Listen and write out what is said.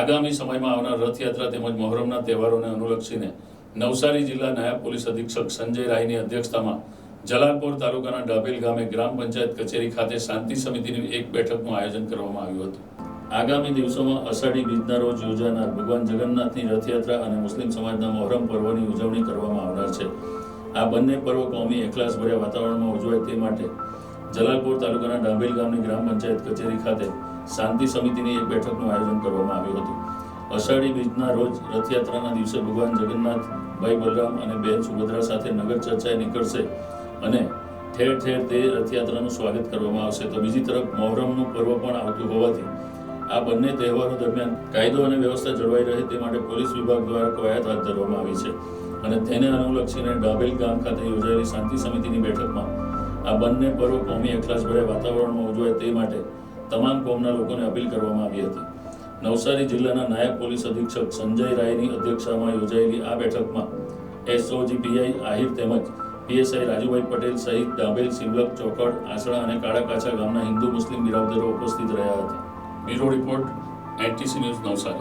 આગામી સમયમાં આવનાર રથયાત્રા તેમજ મોહરમના તહેવારોને અનુલક્ષીને નવસારી જિલ્લા નાયબ પોલીસ અધિક્ષક સંજય રાયની અધ્યક્ષતામાં જલાલપોર તાલુકાના ડાભેલ ગામે ગ્રામ પંચાયત કચેરી ખાતે શાંતિ સમિતિની એક બેઠકનું આયોજન કરવામાં આવ્યું હતું. આગામી દિવસોમાં અષાઢી બીજના રોજ યોજાનાર ભગવાન જગન્નાથની રથયાત્રા અને મુસ્લિમ સમાજના મોહરમ પર્વની ઉજવણી કરવામાં આવનાર છે. આ બંને પર્વ કોમી, એકલાસભર્યા વાતાવરણમાં ઉજવાય તે માટે જલાલપોર તાલુકાના ડાબેલ ગામની ગ્રામ પંચાયત કચેરી ખાતે શાંતિ સમિતિની એક બેઠકનું આયોજન કરવામાં આવ્યું હતું. અષાઢી બીજના રોજ રથયાત્રાના દિવસે ભગવાન જગન્નાથભાઈ બલરામ અને બહેન સુભદ્રા સાથે નગર ચર્ચાએ નીકળશે અને ઠેર ઠેર તે રથયાત્રાનું સ્વાગત કરવામાં આવશે. તો બીજી તરફ મોહરમનું પર્વ પણ આવતું હોવાથી આ બંને તહેવારો દરમિયાન કાયદો અને વ્યવસ્થા જળવાઈ રહે તે માટે પોલીસ વિભાગ દ્વારા કવાયત હાથ ધરવામાં આવી છે. અને તેને અનુલક્ષીને ડાબેલ ગામ ખાતે યોજાયેલી શાંતિ સમિતિની બેઠકમાં આ બંને પર્વ કોમી એકલાસભર્યા વાતાવરણમાં ઉજવાય તે માટે તમામ કોમના લોકોને અપીલ કરવામાં આવી હતી. નવસારી જિલ્લાના નાયબ પોલીસ અધિક્ષક સંજય રાયની અધ્યક્ષતામાં યોજાયેલી આ બેઠકમાં એસઓજી પીઆઈ આહિર તેમજ પીએસઆઈ રાજુભાઈ પટેલ સહિત ડાબેલ સિવલક ચોકડ, આસણા અને કાળાકાછા ગામના હિન્દુ મુસ્લિમ બિરાદરો ઉપસ્થિત રહ્યા હતા. Bureau report, NTC news Navsari.